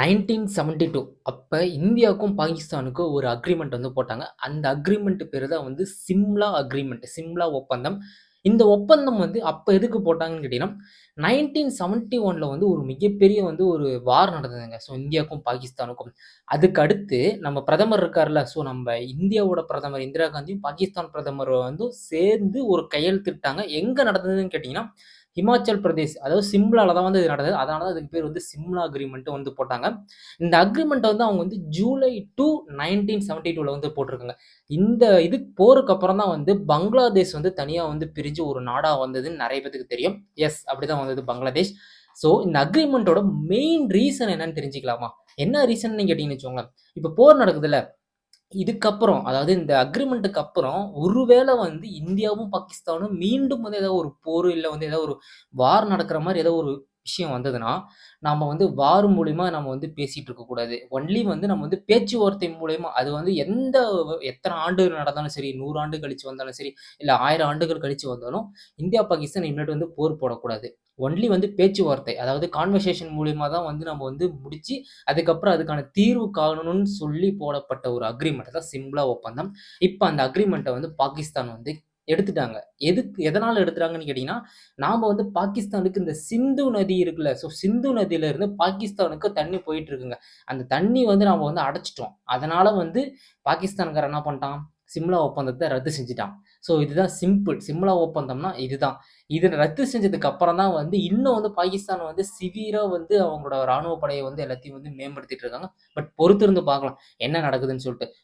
Nineteen seventy two. அப்போ இந்தியாவுக்கும் பாகிஸ்தானுக்கும் ஒரு அக்ரிமெண்ட் வந்து போட்டாங்க. அந்த அக்ரிமெண்ட் பேர் தான் வந்து சிம்லா அக்ரிமெண்ட் சிம்லா ஒப்பந்தம். இந்த ஒப்பந்தம் வந்து அப்போ எதுக்கு போட்டாங்கன்னு கேட்டிங்கன்னா நைன்டீன் செவன்ட்டி ஒனில் வந்து ஒரு மிகப்பெரிய வந்து ஒரு வார் நடந்ததுங்க. ஸோ இந்தியாவுக்கும் பாகிஸ்தானுக்கும். அதுக்கு அடுத்து நம்ம பிரதமர் இருக்கார்ல ஸோ நம்ம இந்தியாவோட பிரதமர் இந்திரா காந்தியும் பாகிஸ்தான் பிரதமர் வந்து சேர்ந்து ஒரு கையெழுத்திட்டாங்க. எங்கே நடந்ததுன்னு கேட்டிங்கன்னா ஹிமாச்சல் பிரதேஷ் அதாவது சிம்லாவில் தான் வந்து இது நடந்தது. அதனால தான் அதுக்கு பேர் வந்து சிம்லா அக்ரிமெண்ட்டு வந்து போட்டாங்க. இந்த அக்ரிமெண்ட்டை வந்து அவங்க வந்து ஜூலை டூ நைன்டீன் செவன்டி டூவில் வந்து போட்டிருக்காங்க. இந்த இது போருக்கு அப்புறம் தான் வந்து பங்களாதேஷ் வந்து தனியாக வந்து பிரிஞ்சு ஒரு நாடாக வந்ததுன்னு நிறைய பேத்துக்கு தெரியும். எஸ் அப்படி தான் வந்தது பங்களாதேஷ். ஸோ இந்த அக்ரிமெண்ட்டோட மெயின் ரீசன் என்னன்னு தெரிஞ்சுக்கலாமா? என்ன ரீசன் கேட்டிங்கன்னு வச்சுக்கோங்க இப்போ போர் நடக்குதுல்ல. இதுக்கப்புறம் அதாவது இந்த அக்ரிமெண்ட்டுக்கு அப்புறம் ஒருவேளை வந்து இந்தியாவும் பாகிஸ்தானும் மீண்டும் வந்து ஏதாவது ஒரு போர் இல்லை வந்து ஏதாவது ஒரு வார் நடக்கிற மாதிரி ஏதோ ஒரு விஷயம் வந்ததுன்னா நம்ம வந்து வார் மூலிமா நம்ம வந்து பேசிட்டு இருக்கக்கூடாது ஒன்லி வந்து நம்ம வந்து பேச்சுவார்த்தை மூலயமா அது வந்து எந்த எத்தனை ஆண்டுகள் நடந்தாலும் சரி நூறு ஆண்டு கழிச்சு வந்தாலும் சரி இல்லை ஆயிரம் ஆண்டுகள் கழிச்சு வந்தாலும் இந்தியா பாகிஸ்தான் இனிமேட்டு வந்து போர் போடக்கூடாது. ஒன்லி வந்து பேச்சுவார்த்தை அதாவது கான்வர்சேஷன் மூலிமா தான் வந்து நம்ம வந்து முடிச்சு அதுக்கப்புறம் அதுக்கான தீர்வு காணணும்னு சொல்லி போடப்பட்ட ஒரு அக்ரிமெண்ட் தான் சிம்லா ஒப்பந்தம். இப்போ அந்த அக்ரிமெண்ட்டை வந்து பாகிஸ்தான் வந்து எடுத்துட்டாங்க. எதுக்கு எதனால் எடுத்துட்டாங்கன்னு கேட்டிங்கன்னா நாம் வந்து பாகிஸ்தானுக்கு இந்த சிந்து நதி இருக்குல்ல ஸோ சிந்து நதியிலேருந்து பாகிஸ்தானுக்கு தண்ணி போயிட்டு இருக்குங்க அந்த தண்ணி வந்து நாம் வந்து அடைச்சிட்டோம். அதனால் வந்து பாகிஸ்தான்கார என்ன பண்ணிட்டான்? சிம்லா ஒப்பந்தத்தை ரத்து செஞ்சுட்டான். ஸோ இதுதான் சிம்பிள் சிம்லா ஒப்பந்தம்னா இதுதான். இதை ரத்து செஞ்சதுக்கு அப்புறம் தான் வந்து இன்னும் வந்து பாகிஸ்தான் வந்து சிவியராக வந்து அவங்களோட ராணுவ படையை வந்து எல்லாத்தையும் வந்து மேம்படுத்திட்டு இருக்காங்க. பட் பொறுத்திருந்து பார்க்கலாம். என்ன நடக்குதுன்னு சொல்லிட்டு.